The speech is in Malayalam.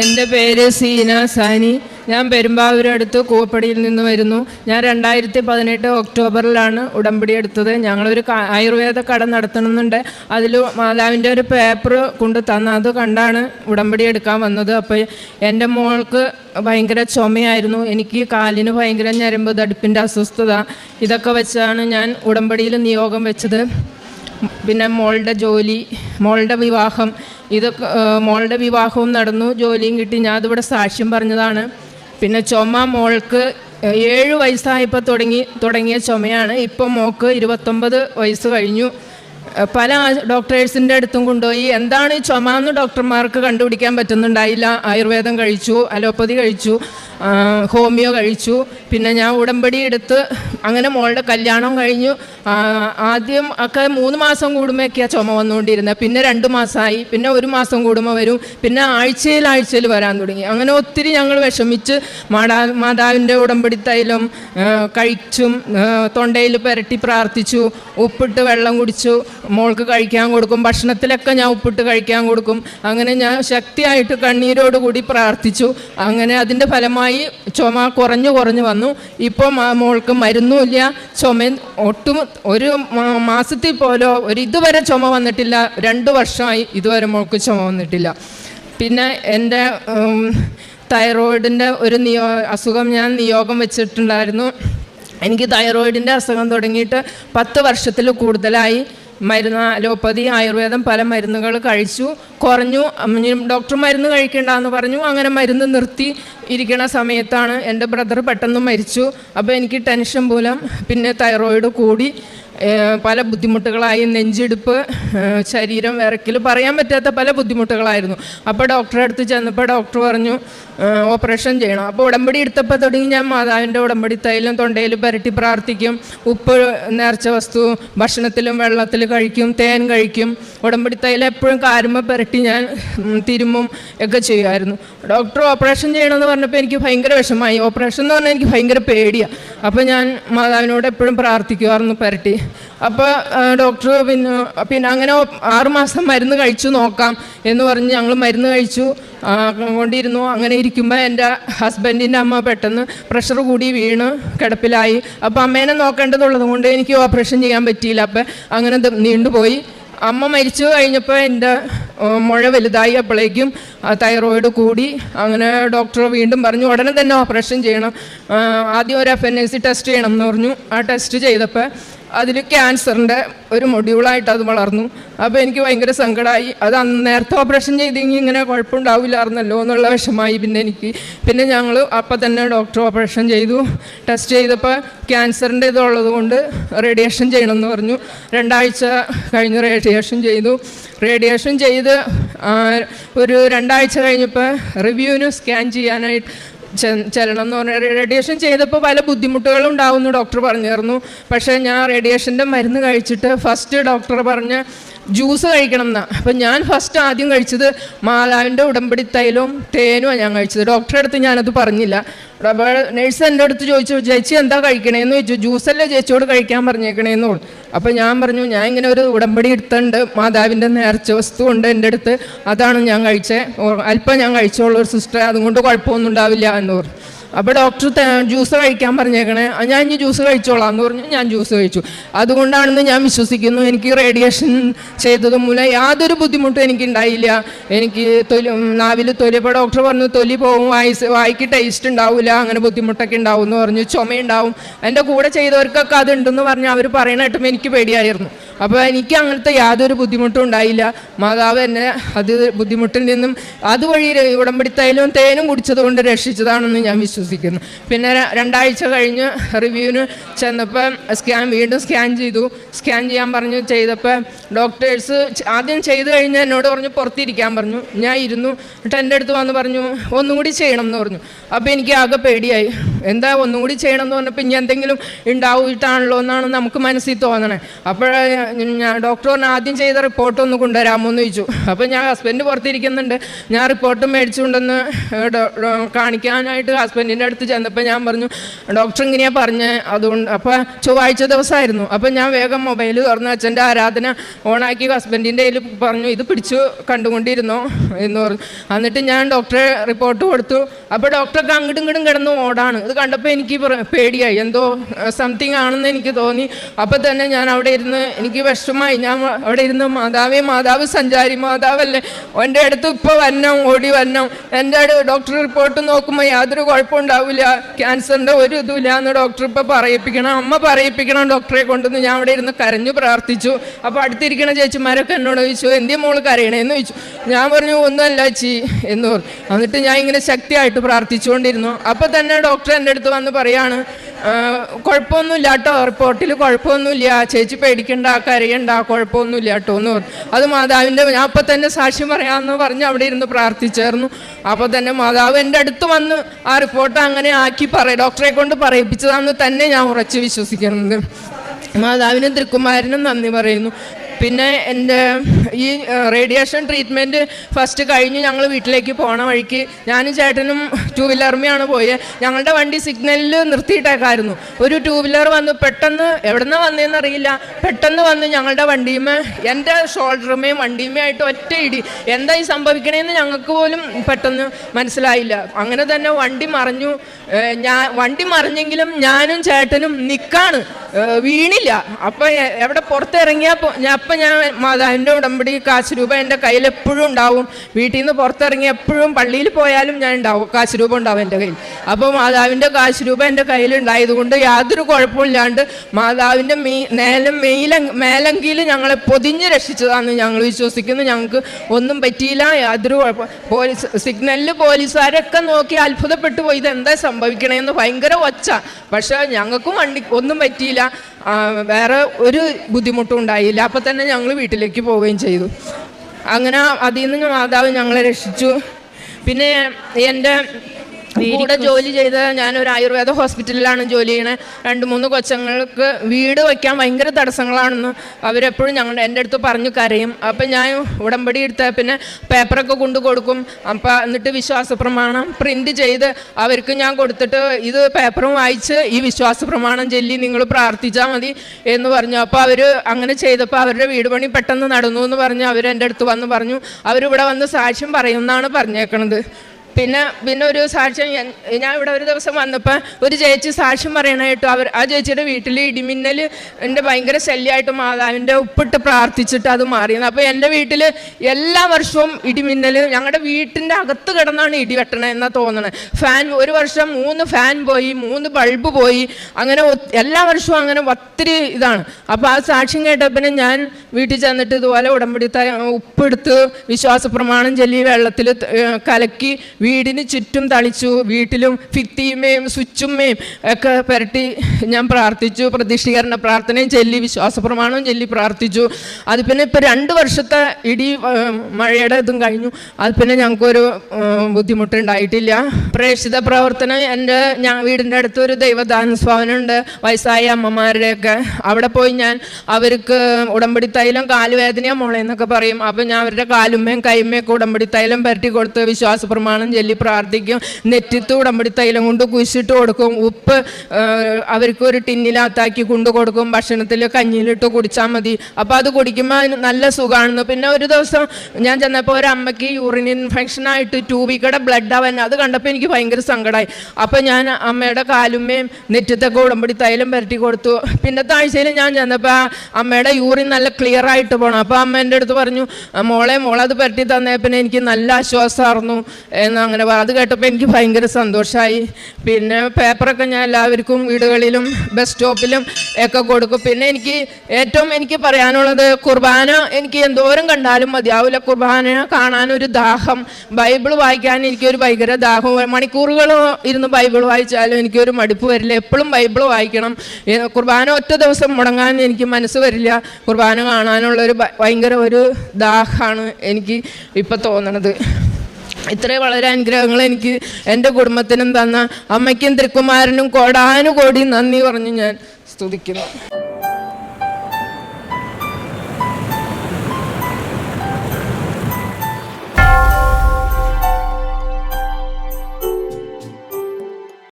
എന്റെ പേര് സീന സാനി. ഞാൻ പെരുമ്പാവൂരടുത്ത് കൂവപ്പടിയിൽ നിന്ന് വരുന്നു. ഞാൻ രണ്ടായിരത്തി പതിനെട്ട് ഒക്ടോബറിലാണ് ഉടമ്പടി എടുത്തത്. ഞങ്ങളൊരു ആയുർവേദ കട നടത്തണമെന്നുണ്ട്. അതിൽ മാതാവിന്റെ ഒരു പേപ്പർ കൊണ്ട് തന്ന അത് കണ്ടാണ് ഉടമ്പടി എടുക്കാൻ വന്നത്. അപ്പോൾ എന്റെ മോൾക്ക് ഭയങ്കര ചുമയായിരുന്നു. എനിക്ക് കാലിന് ഭയങ്കര ഞരമ്പ് തടുപ്പിന്റെ അസ്വസ്ഥത ഇതൊക്കെ വെച്ചാണ് ഞാൻ ഉടമ്പടിയിൽ നിയോഗം വെച്ചത്. പിന്നെ മോളുടെ ജോലി മോളുടെ വിവാഹം. ഇതൊക്കെ മോളുടെ വിവാഹവും നടന്നു. ജോലിയും കിട്ടി. ഞാൻ അതിവിടെ സാക്ഷ്യം പറഞ്ഞതാണ്. പിന്നെ ചുമ മോൾക്ക് ഏഴ് വയസ്സായപ്പോൾ തുടങ്ങി തുടങ്ങിയ ചുമയാണ്. ഇപ്പം മോൾക്ക് ഇരുപത്തൊമ്പത് വയസ്സ് കഴിഞ്ഞു. പല ഡോക്ടേഴ്സിന്റെ അടുത്തും കൊണ്ടുപോയി. എന്താണ് ഈ ചുമ എന്ന് ഡോക്ടർമാർക്ക് കണ്ടുപിടിക്കാൻ പറ്റുന്നുണ്ടായില്ല. ആയുർവേദം കഴിച്ചു അലോപ്പതി കഴിച്ചു ഹോമിയോ കഴിച്ചു. പിന്നെ ഞാൻ ഉടമ്പടി എടുത്ത് അങ്ങനെ മോളുടെ കല്യാണം കഴിഞ്ഞു. ആദ്യം ഒക്കെ മൂന്ന് മാസം കൂടുമ്പോഴൊക്കെയാണ് ചുമ വന്നുകൊണ്ടിരുന്നത്. പിന്നെ രണ്ട് മാസമായി. പിന്നെ ഒരു മാസം കൂടുമ്പോൾ വരും. പിന്നെ ആഴ്ചയിൽ ആഴ്ചയിൽ വരാൻ തുടങ്ങി. അങ്ങനെ ഒത്തിരി ഞങ്ങൾ വിഷമിച്ച് മാതാ മാതാവിന്റെ ഉടമ്പടി തൈലം കഴിച്ചും തൊണ്ടയിൽ പുരട്ടി പ്രാർത്ഥിച്ചു ഉപ്പിട്ട് വെള്ളം കുടിച്ചു. മോൾക്ക് കഴിക്കാൻ കൊടുക്കും ഭക്ഷണത്തിലൊക്കെ ഞാൻ ഉപ്പിട്ട് കഴിക്കാൻ കൊടുക്കും. അങ്ങനെ ഞാൻ ശക്തിയായിട്ട് കണ്ണീരോട് കൂടി പ്രാർത്ഥിച്ചു. അങ്ങനെ അതിന്റെ ഫലമായി ചുമ കുറഞ്ഞു കുറഞ്ഞു വന്നു. ഇപ്പം ആ മോൾക്ക് മരുന്നുമില്ല ചുമ ഒട്ടും ഒരു മാസത്തിൽ പോലോ ഒരു ഇതുവരെ ചുമ വന്നിട്ടില്ല. രണ്ട് വർഷമായി ഇതുവരെ മോൾക്ക് ചുമ വന്നിട്ടില്ല. പിന്നെ എന്റെ തൈറോയിഡിന്റെ ഒരു നിയോ അസുഖം ഞാൻ നിയോഗം വെച്ചിട്ടുണ്ടായിരുന്നു. എനിക്ക് തൈറോയിഡിന്റെ അസുഖം തുടങ്ങിയിട്ട് പത്ത് വർഷത്തിൽ കൂടുതലായി. മരുന്ന് അലോപ്പതി ആയുർവേദം പല മരുന്നുകൾ കഴിച്ചു. കുറഞ്ഞു ഡോക്ടർ മരുന്ന് കഴിക്കണ്ടെന്ന് പറഞ്ഞു. അങ്ങനെ മരുന്ന് നിർത്തി ഇരിക്കണ സമയത്താണ് എന്റെ ബ്രദർ പെട്ടെന്ന് മരിച്ചു. അപ്പോൾ എനിക്ക് ടെൻഷൻ മൂലം പിന്നെ തൈറോയിഡ് കൂടി. പല ബുദ്ധിമുട്ടുകളായി നെഞ്ചിടിപ്പ് ശരീരം വിറക്കൽ പറയാൻ പറ്റാത്ത പല ബുദ്ധിമുട്ടുകളായിരുന്നു. അപ്പോൾ ഡോക്ടറെ അടുത്ത് ചെന്നപ്പോൾ ഡോക്ടർ പറഞ്ഞു ഓപ്പറേഷൻ ചെയ്യണം. അപ്പോൾ ഉടമ്പടി എടുത്തപ്പോൾ തുടങ്ങി ഞാൻ മാതാവിന്റെ ഉടമ്പടി തൈലും തൊണ്ടയിൽ പുരട്ടി പ്രാർത്ഥിക്കും. ഉപ്പ് നേർച്ച വസ്തു ഭക്ഷണത്തിലും വെള്ളത്തിൽ കഴിക്കും തേൻ കഴിക്കും. ഉടമ്പടി തൈലം എപ്പോഴും കാരുമ്പ പുരട്ടി ഞാൻ തിരുമ്പും ഒക്കെ ചെയ്യുമായിരുന്നു. ഡോക്ടർ ഓപ്പറേഷൻ ചെയ്യണമെന്ന് പറഞ്ഞപ്പോൾ എനിക്ക് ഭയങ്കര വിഷമമായി. ഓപ്പറേഷൻ എന്ന് പറഞ്ഞാൽ എനിക്ക് ഭയങ്കര പേടിയാണ് അപ്പോൾ ഞാൻ മാതാവിനോട് എപ്പോഴും പ്രാർത്ഥിക്കുമായിരുന്നു പുരട്ടി. അപ്പോൾ ഡോക്ടർ പിന്നെ പിന്നെ അങ്ങനെ ആറുമാസം മരുന്ന് കഴിച്ചു നോക്കാം എന്ന് പറഞ്ഞ് ഞങ്ങൾ മരുന്ന് കഴിച്ചു. കൊണ്ടിരുന്നു. അങ്ങനെ ഇരിക്കുമ്പോൾ എന്റെ ഹസ്ബൻഡിന്റെ അമ്മ പെട്ടെന്ന് പ്രഷർ കൂടി വീണ് കിടപ്പിലായി. അപ്പോൾ അമ്മേനെ നോക്കേണ്ടതുള്ളത് കൊണ്ട് എനിക്ക് ഓപ്പറേഷൻ ചെയ്യാൻ പറ്റിയില്ല. അപ്പം അങ്ങനെ നീണ്ടുപോയി. അമ്മ മരിച്ചു കഴിഞ്ഞപ്പോൾ എന്റെ മുഴ വലുതായി അപ്പോഴേക്കും തൈറോയിഡ് കൂടി. അങ്ങനെ ഡോക്ടർ വീണ്ടും പറഞ്ഞു ഉടനെ തന്നെ ഓപ്പറേഷൻ ചെയ്യണം. ആദ്യം ഒരു എഫ് എൻ സി ടെസ്റ്റ് ചെയ്യണം എന്ന് പറഞ്ഞു. ആ ടെസ്റ്റ് ചെയ്തപ്പോൾ അതിൽ ക്യാൻസറിന്റെ ഒരു മൊഡ്യൂളായിട്ട് അത് വളർന്നു. അപ്പോൾ എനിക്ക് ഭയങ്കര സങ്കടമായി അത് നേരത്തെ ഓപ്പറേഷൻ ചെയ്തെങ്കിൽ ഇങ്ങനെ കുഴപ്പമുണ്ടാവില്ലായിരുന്നല്ലോ എന്നുള്ള വിഷമായി പിന്നെ എനിക്ക്. പിന്നെ ഞങ്ങൾ അപ്പം തന്നെ ഡോക്ടർ ഓപ്പറേഷൻ ചെയ്തു. ടെസ്റ്റ് ചെയ്തപ്പോൾ ക്യാൻസറിന്റെ ഇതുള്ളത് കൊണ്ട് റേഡിയേഷൻ ചെയ്യണമെന്ന് പറഞ്ഞു. രണ്ടാഴ്ച കഴിഞ്ഞ് റേഡിയേഷൻ ചെയ്തു. റേഡിയേഷൻ ചെയ്ത് ഒരു രണ്ടാഴ്ച കഴിഞ്ഞപ്പോൾ റിവ്യൂവിന് സ്കാൻ ചെയ്യാനായിട്ട് ചെല്ലണം എന്ന് പറഞ്ഞാൽ റേഡിയേഷൻ ചെയ്തപ്പോൾ പല ബുദ്ധിമുട്ടുകളും ഉണ്ടാവുമെന്ന് ഡോക്ടർ പറഞ്ഞിരുന്നു. പക്ഷേ ഞാൻ റേഡിയേഷന്റെ മരുന്ന് കഴിച്ചിട്ട് ഫസ്റ്റ് ഡോക്ടർ പറഞ്ഞ ജ്യൂസ് കഴിക്കണം എന്നാ അപ്പം ഞാൻ ഫസ്റ്റ് ആദ്യം കഴിച്ചത് മാതാവിന്റെ ഉടമ്പടി തൈലവും തേനുമാണ് ഞാൻ കഴിച്ചത്. ഡോക്ടറെ അടുത്ത് ഞാനത് പറഞ്ഞില്ല. നേഴ്സ് എന്റെ അടുത്ത് ചോദിച്ചു ചേച്ചി എന്താ കഴിക്കണേന്ന്? ചോദിച്ചു ജ്യൂസല്ലേ ചേച്ചിയോട് കഴിക്കാൻ പറഞ്ഞേക്കണേന്ന് പറഞ്ഞു അപ്പോൾ ഞാൻ പറഞ്ഞു ഞാൻ ഇങ്ങനെ ഒരു ഉടമ്പടി എടുത്തുണ്ട് മാതാവിന്റെ നേർച്ച വസ്തു ഉണ്ട് എന്റെ അടുത്ത്. അതാണ് ഞാൻ കഴിച്ചേ. അല്പം ഞാൻ കഴിച്ചോളൂ ഒരു സിസ്റ്റർ അതുകൊണ്ട് കുഴപ്പമൊന്നും ഉണ്ടാവില്ല എന്ന് പറഞ്ഞു. അപ്പോൾ ഡോക്ടർ ജ്യൂസ് കഴിക്കാൻ പറഞ്ഞേക്കണേ. ഞാൻ ഇനി ജ്യൂസ് കഴിച്ചോളാം എന്ന് പറഞ്ഞു ഞാൻ ജ്യൂസ് കഴിച്ചു. അതുകൊണ്ടാണെന്ന് ഞാൻ വിശ്വസിക്കുന്നു. എനിക്ക് റേഡിയേഷൻ ചെയ്തത് മൂലം യാതൊരു ബുദ്ധിമുട്ടും എനിക്ക് ഉണ്ടായില്ല. എനിക്ക് തൊലി നാവിൽ തൊലി ഇപ്പോൾ ഡോക്ടർ പറഞ്ഞു തൊലി പോകും വായിസ് വായിക്ക് ടേസ്റ്റ് ഉണ്ടാവില്ല അങ്ങനെ ബുദ്ധിമുട്ടൊക്കെ ഉണ്ടാവും എന്ന് പറഞ്ഞു ചുമയുണ്ടാവും. എന്റെ കൂടെ ചെയ്തവർക്കൊക്കെ അതുണ്ടെന്ന് പറഞ്ഞ് അവർ പറയണ കേട്ടും എനിക്ക് പേടിയായിരുന്നു. അപ്പോൾ എനിക്ക് അങ്ങനത്തെ യാതൊരു ബുദ്ധിമുട്ടും ഉണ്ടായില്ല. മാതാവ് എന്നെ അത് ബുദ്ധിമുട്ടിൽ നിന്നും അതുവഴി ര- ഉടമ്പടി തൈലവും തേനും കുടിച്ചത് കൊണ്ട് രക്ഷിച്ചതാണെന്ന് ഞാൻ വിശ്വസിക്കുന്നു. പിന്നെ രണ്ടാഴ്ച കഴിഞ്ഞ് റിവ്യൂവിന് ചെന്നപ്പോൾ സ്കാൻ വീണ്ടും സ്കാൻ ചെയ്തു. സ്കാൻ ചെയ്യാൻ പറഞ്ഞു ചെയ്തപ്പോൾ ഡോക്ടേഴ്സ് ആദ്യം ചെയ്തു കഴിഞ്ഞ് എന്നോട് പറഞ്ഞു പുറത്തിരിക്കാൻ പറഞ്ഞു. ഞാൻ ഇരുന്നു. എന്നിട്ട് എന്റെ അടുത്ത് വന്ന് പറഞ്ഞു ഒന്നും കൂടി ചെയ്യണം എന്ന് പറഞ്ഞു. അപ്പോൾ എനിക്ക് ആകെ പേടിയായി. എന്താ ഒന്നും കൂടി ചെയ്യണം എന്ന് പറഞ്ഞപ്പോൾ ഇനി എന്തെങ്കിലും ഉണ്ടാവിട്ടാണല്ലോ എന്നാണ് നമുക്ക് മനസ്സിൽ തോന്നണേ. അപ്പോഴേ ഞാൻ ഡോക്ടറിന് ആദ്യം ചെയ്ത റിപ്പോർട്ട് ഒന്ന് കൊണ്ടുവരാമോ എന്ന് ചോദിച്ചു. അപ്പോൾ ഞാൻ ഹസ്ബൻഡ് പുറത്തിരിക്കുന്നുണ്ട്. ഞാൻ റിപ്പോർട്ട് മേടിച്ചുകൊണ്ടെന്ന് കാണിക്കാനായിട്ട് ഹസ്ബൻഡിന്റെ അടുത്ത് ചെന്നപ്പോൾ ഞാൻ പറഞ്ഞു ഡോക്ടർ ഇങ്ങനെയാണ് പറഞ്ഞ്. അതുകൊണ്ട് അപ്പോൾ ചൊവ്വാഴ്ച ദിവസമായിരുന്നു അപ്പോൾ ഞാൻ വേഗം മൊബൈൽ തുറന്ന് അച്ഛന്റെ ആരാധന ഓണാക്കി ഹസ്ബൻഡിന്റെ കയ്യിൽ പറഞ്ഞു ഇത് പിടിച്ചു കണ്ടുകൊണ്ടിരുന്നു? എന്ന് പറഞ്ഞു. എന്നിട്ട് ഞാൻ ഡോക്ടറെ റിപ്പോർട്ട് കൊടുത്തു. അപ്പോൾ ഡോക്ടർക്ക് അങ്ങോട്ടും ഇങ്ങോട്ടും കിടന്ന് ഓടാണ്. ഇത് കണ്ടപ്പോൾ എനിക്ക് പേടിയായി. എന്തോ സംതിങ് ആണെന്ന് എനിക്ക് തോന്നി. അപ്പോൾ തന്നെ ഞാൻ അവിടെ ഇരുന്ന് എനിക്ക് വിഷമമായി ഞാൻ അവിടെ ഇരുന്ന് മാതാവേ മാതാവ് സഞ്ചാരി മാതാവല്ലേ? എന്റെ അടുത്ത് ഇപ്പോൾ വരണം ഓടി വരണം. എന്റെ അടുത്ത് ഡോക്ടർ റിപ്പോർട്ട് നോക്കുമ്പോൾ യാതൊരു കുഴപ്പമുണ്ടാവില്ല. ക്യാൻസറിന്റെ ഒരു ഇതുമില്ല എന്ന് ഡോക്ടർ ഇപ്പോൾ പറയിപ്പിക്കണം. അമ്മ പറയിപ്പിക്കണം ഡോക്ടറെ കൊണ്ടെന്ന് ഞാൻ അവിടെ ഇരുന്ന് കരഞ്ഞു പ്രാർത്ഥിച്ചു. അപ്പോൾ അടുത്തിരിക്കണ ചേച്ചിമാരൊക്കെ എന്നോട് ചോദിച്ചു എന്തിയ മോൾ കരയണേന്ന്? ചോദിച്ചു. ഞാൻ പറഞ്ഞു ഒന്നുമല്ല ചി എന്ന് പറഞ്ഞു. എന്നിട്ട് ഞാൻ ഇങ്ങനെ ശക്തിയായിട്ട് പ്രാർത്ഥിച്ചുകൊണ്ടിരുന്നു. അപ്പോൾ തന്നെ ഡോക്ടർ എന്റെ അടുത്ത് വന്ന് പറയാണ് "ആ, കുഴപ്പമൊന്നുമില്ല കേട്ടോ. റിപ്പോർട്ടിൽ കുഴപ്പമൊന്നുമില്ല. ചേച്ചി പേടിക്കണ്ട കരയണ്ട കുഴപ്പമൊന്നുമില്ല കേട്ടോ എന്ന് പറഞ്ഞു. അത് മാതാവിന്റെ ഞാൻ അപ്പം തന്നെ സാക്ഷ്യം പറയാമെന്ന് പറഞ്ഞ് അവിടെ ഇരുന്ന് പ്രാർത്ഥിച്ചായിരുന്നു. അപ്പോൾ തന്നെ മാതാവ് എന്റെ അടുത്ത് വന്ന് ആ റിപ്പോർട്ട് അങ്ങനെ ആക്കി പറയും ഡോക്ടറെ കൊണ്ട് പറയിപ്പിച്ചതാണെന്ന് തന്നെ ഞാൻ ഉറച്ച് വിശ്വസിക്കുന്നത് മാതാവിനും തൃക്കുമാരനും നന്ദി പറയുന്നു. പിന്നെ എന്റെ ഈ റേഡിയേഷൻ ട്രീറ്റ്മെന്റ് ഫസ്റ്റ് കഴിഞ്ഞ് ഞങ്ങൾ വീട്ടിലേക്ക് പോണ വഴിക്ക് ഞാനും ചേട്ടനും ടൂ വീലർമയാണ് പോയത് ഞങ്ങളുടെ വണ്ടി സിഗ്നലിൽ നിർത്തിയിട്ടേക്കായിരുന്നു. ഒരു ടൂ വീലർ വന്ന് പെട്ടെന്ന് എവിടുന്ന വന്നതെന്ന് അറിയില്ല. പെട്ടെന്ന് വന്ന് ഞങ്ങളുടെ വണ്ടിയുമേ എന്റെ ഷോൾഡറുമേയും വണ്ടിയുമേ ആയിട്ട് ഒറ്റ ഇടി. എന്തായി സംഭവിക്കണേന്ന് ഞങ്ങൾക്ക് പോലും പെട്ടെന്ന് മനസ്സിലായില്ല. അങ്ങനെ തന്നെ വണ്ടി മറിഞ്ഞു. ഞാൻ വണ്ടി മറിഞ്ഞെങ്കിലും ഞാനും ചേട്ടനും നിൽക്കാണ് വീണില്ല. അപ്പം എവിടെ പുറത്തിറങ്ങിയപ്പോൾ ഞാൻ അപ്പം ഞാൻ മാതാവിന്റെ ഉടമ്പടി കാശ് രൂപ എന്റെ കയ്യിൽ എപ്പോഴും ഉണ്ടാവും. വീട്ടിൽ നിന്ന് പുറത്തിറങ്ങി എപ്പോഴും പള്ളിയിൽ പോയാലും ഞാൻ ഉണ്ടാവും. കാശ് രൂപ ഉണ്ടാവും എന്റെ കയ്യിൽ. അപ്പോൾ മാതാവിന്റെ കാശ് രൂപ എന്റെ കയ്യിൽ ഉണ്ടായതുകൊണ്ട് യാതൊരു കുഴപ്പമില്ലാണ്ട് മാതാവിന്റെ മീ നേലം മെയില മേലങ്കിയിൽ ഞങ്ങളെ പൊതിഞ്ഞ് രക്ഷിച്ചതാണെന്ന് ഞങ്ങൾ വിശ്വസിക്കുന്നു. ഞങ്ങൾക്ക് ഒന്നും പറ്റിയില്ല. യാതൊരു കുഴപ്പം പോലീസ് സിഗ്നലിൽ പോലീസുകാരൊക്കെ നോക്കി അത്ഭുതപ്പെട്ടു പോയി. ഇതെന്താ സംഭവിക്കണേന്ന് ഭയങ്കര ഒച്ച. പക്ഷേ ഞങ്ങൾക്കും വണ്ടി ഒന്നും പറ്റിയില്ല. വേറെ ഒരു ബുദ്ധിമുട്ടും ഉണ്ടായില്ല. അപ്പം തന്നെ ഞങ്ങൾ വീട്ടിലേക്ക് പോവുകയും ചെയ്തു. അങ്ങനെ അതിൽ നിന്ന് മാതാവ് ഞങ്ങളെ രക്ഷിച്ചു. പിന്നെ എന്റെ കൂടെ ജോലി ചെയ്ത ഒരു ആയുർവേദ ഹോസ്പിറ്റലിലാണ് ജോലി ചെയ്യണത് രണ്ട് മൂന്ന് കൊച്ചങ്ങൾക്ക് വീട് വയ്ക്കാൻ ഭയങ്കര തടസ്സങ്ങളാണെന്ന് അവരെപ്പോഴും ഞങ്ങളുടെ എന്റെ അടുത്ത് പറഞ്ഞു കരയും. അപ്പം ഞാൻ ഉടമ്പടി എടുത്ത പിന്നെ പേപ്പറൊക്കെ കൊണ്ടു കൊടുക്കും. അപ്പം എന്നിട്ട് വിശ്വാസ പ്രമാണം പ്രിന്റ് ചെയ്ത് അവർക്ക് ഞാൻ കൊടുത്തിട്ട് ഇത് പേപ്പറും വായിച്ച് ഈ വിശ്വാസ പ്രമാണം ചൊല്ലി നിങ്ങൾ പ്രാർത്ഥിച്ചാൽ മതി എന്ന് പറഞ്ഞു. അപ്പോൾ അവർ അങ്ങനെ ചെയ്തപ്പോൾ അവരുടെ വീട് പണി പെട്ടെന്ന് നടന്നു എന്ന് പറഞ്ഞ് അവർ എന്റെ അടുത്ത് വന്ന് പറഞ്ഞു. അവരിവിടെ വന്ന് സാക്ഷ്യം പറയുമെന്നാണ് പറഞ്ഞേക്കണത്. പിന്നെ പിന്നെ ഒരു സാക്ഷ്യം ഞാൻ ഇവിടെ ഒരു ദിവസം വന്നപ്പോൾ ഒരു ചേച്ചി സാക്ഷ്യം പറയണായിട്ടു അവർ ആ ചേച്ചിയുടെ വീട്ടിൽ ഇടിമിന്നൽ എന്റെ ഭയങ്കര ശല്യമായിട്ട് മാതാവിന്റെ ഉപ്പിട്ട് പ്രാർത്ഥിച്ചിട്ട് അത് മാറിയത് അപ്പോൾ എന്റെ വീട്ടിൽ എല്ലാ വർഷവും ഇടിമിന്നൽ ഞങ്ങളുടെ വീട്ടിന്റെ അകത്ത് കിടന്നാണ് ഇടി വെട്ടണത് എന്നാണ് തോന്നണത് ഫാൻ ഒരു വർഷം മൂന്ന് ഫാൻ പോയി മൂന്ന് ബൾബ് പോയി അങ്ങനെ എല്ലാ വർഷവും അങ്ങനെ ഒത്തിരി ഇതാണ്. അപ്പോൾ ആ സാക്ഷ്യം കേട്ടപ്പോൾ ഞാൻ വീട്ടിൽ ചെന്നിട്ട് ഇതുപോലെ ഉടമ്പടി ഉപ്പെടുത്ത് വിശ്വാസ പ്രമാണം ചൊല്ലി വെള്ളത്തിൽ കലക്കി വീടിന് ചുറ്റും തളിച്ചു വീട്ടിലും ഫിത്തിയുമേയും സ്വിച്ചുമേയും ഒക്കെ പുരട്ടി ഞാൻ പ്രാർത്ഥിച്ചു പ്രതിഷ്ഠീകരണ പ്രാർത്ഥനയും ചൊല്ലി വിശ്വാസ പ്രമാണവും ചൊല്ലി പ്രാർത്ഥിച്ചു. അത് പിന്നെ ഇപ്പോൾ രണ്ട് വർഷത്തെ ഇടി മഴയുടെ ഇതും കഴിഞ്ഞു. അത് പിന്നെ ഞങ്ങൾക്കൊരു ബുദ്ധിമുട്ടുണ്ടായിട്ടില്ല. പ്രേക്ഷിത പ്രവർത്തനം എന്റെ ഞാൻ വീടിന്റെ അടുത്ത് ഒരു ദൈവദാന ഭവനമുണ്ട് വയസ്സായ അമ്മമാരുടെയൊക്കെ. അവിടെ പോയി ഞാൻ അവർക്ക് ഉടമ്പടി തൈലം കാലുവേദനയാണ് മുളയെന്നൊക്കെ പറയും. അപ്പം ഞാൻ അവരുടെ കാലുമ്മയും കൈമ്മയൊക്കെ ഉടമ്പടി തൈലം പരട്ടി കൊടുത്ത് വിശ്വാസ പ്രമാണം ചൊല്ലി പ്രാർത്ഥിക്കും. നെറ്റിത്ത് ഉടമ്പടി തൈലം കൊണ്ട് കുഴിച്ചിട്ട് കൊടുക്കും. ഉപ്പ് അവർക്ക് ഒരു ടിന്നിലാത്താക്കി കൊണ്ടു കൊടുക്കും. ഭക്ഷണത്തിൽ കഞ്ഞിയിലിട്ട് കുടിച്ചാൽ മതി. അപ്പോൾ അത് കുടിക്കുമ്പോൾ നല്ല സുഖമാണെന്ന് പിന്നെ ഒരു ദിവസം ഞാൻ ചെന്നപ്പോൾ ഒരു അമ്മയ്ക്ക് യൂറിൻ ഇൻഫെക്ഷൻ ആയിട്ട് ട്യൂബിക്കടെ ബ്ലഡ് ആവാൻ. അത് കണ്ടപ്പോൾ എനിക്ക് ഭയങ്കര സങ്കടമായി അപ്പോൾ ഞാൻ അമ്മയുടെ കാലുമ്മയും നെറ്റത്തൊക്കെ ഉടമ്പടി തൈലം പരട്ടി കൊടുത്തു. പിന്നത്തെ ആഴ്ചയിൽ ഞാൻ ചെന്നപ്പോൾ അമ്മയുടെ യൂറിൻ നല്ല ക്ലിയർ ആയിട്ട് പോകണം അപ്പോൾ അമ്മ എന്റെ അടുത്ത് പറഞ്ഞു "ആ, മോളെ മോളെ അത് പരട്ടി തന്നേ. പിന്നെ എനിക്ക് നല്ല ആശ്വാസമായിരുന്നു എന്ന് അങ്ങനെ അത് കേട്ടപ്പോൾ എനിക്ക് ഭയങ്കര സന്തോഷമായി പിന്നെ പേപ്പറൊക്കെ ഞാൻ എല്ലാവർക്കും വീടുകളിലും ബസ് സ്റ്റോപ്പിലും ഒക്കെ കൊടുക്കും. പിന്നെ എനിക്ക് ഏറ്റവും എനിക്ക് പറയാനുള്ളത് കുർബാന എനിക്ക് എന്തോരം കണ്ടാലും മതിയാവില്ല കുർബാന കാണാനൊരു ദാഹം. ബൈബിൾ വായിക്കാൻ എനിക്കൊരു ഭയങ്കര ദാഹം. മണിക്കൂറുകൾ ഇരുന്ന് ബൈബിൾ വായിച്ചാലും എനിക്കൊരു മടുപ്പ് വരില്ല. എപ്പോഴും ബൈബിൾ വായിക്കണം. കുർബാന ഒറ്റ ദിവസം മുടങ്ങാൻ എനിക്ക് മനസ്സ് വരില്ല. കുർബാന കാണാനുള്ളൊരു ഒരു ഭയങ്കര ഒരു ദാഹമാണ് എനിക്ക് ഇപ്പം തോന്നണത്. ഇത്രയും വളരെ അനുഗ്രഹങ്ങൾ എനിക്ക് എന്റെ കുടുംബത്തിനും തന്ന അമ്മയ്ക്കും തൃക്കുമാരനും കോടാനുകോടി നന്ദി പറഞ്ഞ് ഞാൻ സ്തുതിക്കുന്നു.